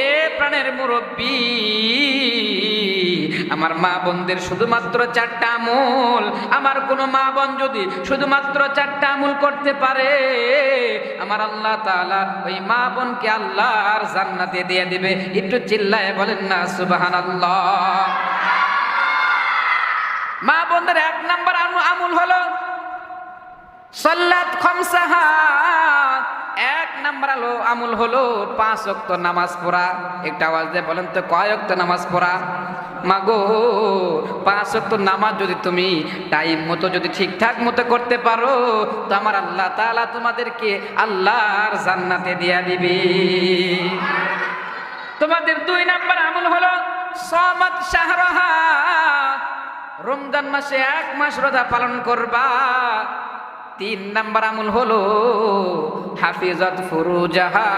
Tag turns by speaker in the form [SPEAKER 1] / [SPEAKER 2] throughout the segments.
[SPEAKER 1] এ প্রাণের মুরব্বী, আমার মা বোনদের শুধুমাত্র চারটা আমল। আমার কোনো মা বোন যদি শুধুমাত্র চারটা আমল করতে পারে, আমার আল্লাহ তাআলা ওই মা বোনকে আল্লাহর জান্নাতে দিয়ে দিবে। একটু চিল্লায় বলেন না, সুবহানাল্লাহ। মা বোনদের এক নাম্বার আমল হলো সল্লাত খমসাহা। নাম্বার হলো আমল হলো পাঁচ অক্ত নামাজ পড়া। একটা আওয়াজ দিয়ে বলেন তো, কয় অক্ত নামাজ পড়া? মাগো, পাঁচ অক্ত নামাজ যদি তুমি টাইম মতো যদি ঠিকঠাক মতো করতে পারো, তো আমার আল্লাহ তাআলা তোমাদেরকে আল্লাহর জান্নাতে দিয়া দিবে। তোমাদের দুই নাম্বার আমল হলো সমাত শাহরাহা। রমজান মাসে এক মাস রোজা পালন করবা। তিন নাম্বার আমল হলো, হাফিজত ফুরুজাহা।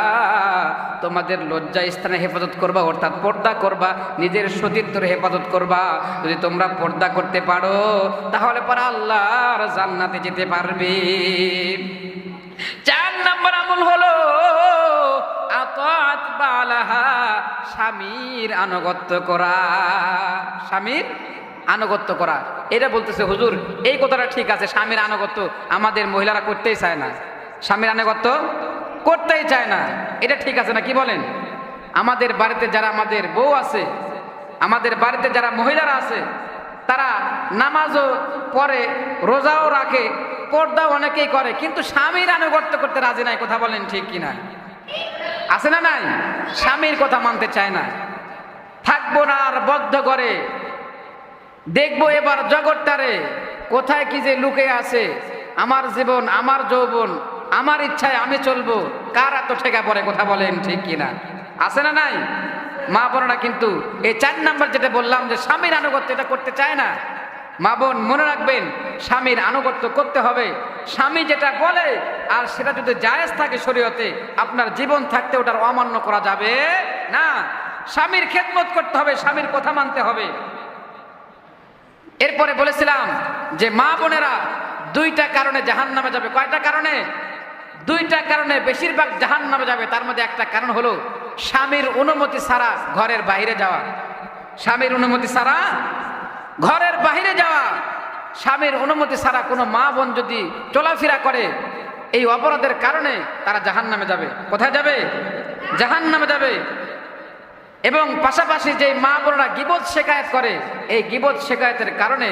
[SPEAKER 1] তোমাদের লজ্জা স্থানে হেফাজত করবা, অর্থাৎ পর্দা করবা, নিজের সতীত্বের হেফাজত করবা। যদি তোমরা পর্দা করতে পারো, তাহলে পরে আল্লাহর জান্নাতে যেতে পারবে। চার নাম্বার আমল হলো, আতাত বালাহা, স্বামীর আনুগত্য করা। স্বামীর আনুগত্য করা। এটা বলতেছে, হুজুর, এই কথাটা ঠিক আছে, স্বামীর আনুগত্য আমাদের মহিলারা করতেই চায় না। স্বামীর আনুগত্য করতেই চায় না। এটা ঠিক আছে না, কি বলেন? আমাদের বাড়িতে যারা আমাদের বউ আছে, আমাদের বাড়িতে যারা মহিলারা আছে, তারা নামাজও পড়ে, রোজাও রাখে, পর্দাও অনেকেই করে, কিন্তু স্বামীর আনুগত্য করতে রাজি নাই, কথা বলেন ঠিক কি কিনা আছে না নাই? স্বামীর কথা মানতে চায় না। থাকব না আর বদ্ধ করে দেখব এবার জগৎটারে কোথায় কি যে লুকে আছে। আমার জীবন, আমার যৌবন, আমার ইচ্ছায় আমি চলবো। কার এত ঠেকা পড়ে, কথা বলেন ঠিক কিনা? আছে না নাই? মা বোনরা কিন্তু এই চার নাম্বার যেটা বললাম যে স্বামীর আনুগত্য এটা করতে চায় না। মা বোন, মনে রাখবেন, স্বামীর আনুগত্য করতে হবে। স্বামী যেটা বলে, আর সেটা যদি জায়েজ থাকে শরীয়তে, আপনার জীবন থাকতে ওটার অমান্য করা যাবে না। স্বামীর খেদমত করতে হবে, স্বামীর কথা মানতে হবে। এরপরে বলেছিলাম যে মা বোনেরা দুইটা কারণে জাহান নামে যাবে। কয়টা কারণে? দুইটা কারণে বেশিরভাগ জাহান নামে যাবে। তার মধ্যে একটা কারণ হলো স্বামীর অনুমতি ছাড়া ঘরের বাইরে যাওয়া। স্বামীর অনুমতি ছাড়া ঘরের বাইরে যাওয়া। স্বামীর অনুমতি ছাড়া কোনো মা বোন যদি চলাফেরা করে, এই অপরাধের কারণে তারা জাহান নামে যাবে। কোথায় যাবে? জাহান নামে যাবে। এবং পাশাপাশি যে মা বোনরা গিবত শেখায়ত করে, এই গিবত শেখায়তের কারণে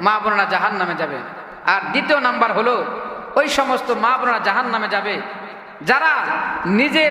[SPEAKER 1] মা বোনরা জাহান নামে যাবে। আর দ্বিতীয় নাম্বার হলো, ওই সমস্ত মা বোনরা জাহান নামে যাবে, যারা নিজে